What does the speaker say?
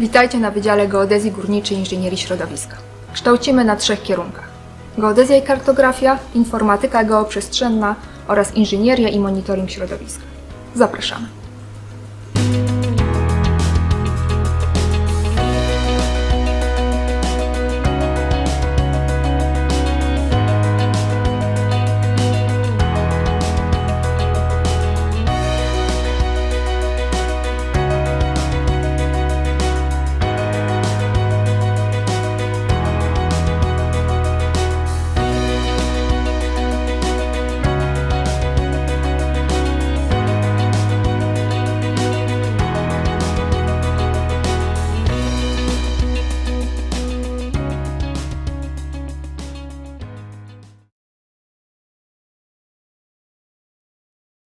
Witajcie na Wydziale Geodezji Górniczej i Inżynierii Środowiska. Kształcimy na trzech kierunkach. Geodezja i kartografia, informatyka geoprzestrzenna oraz inżynieria i monitoring środowiska. Zapraszamy.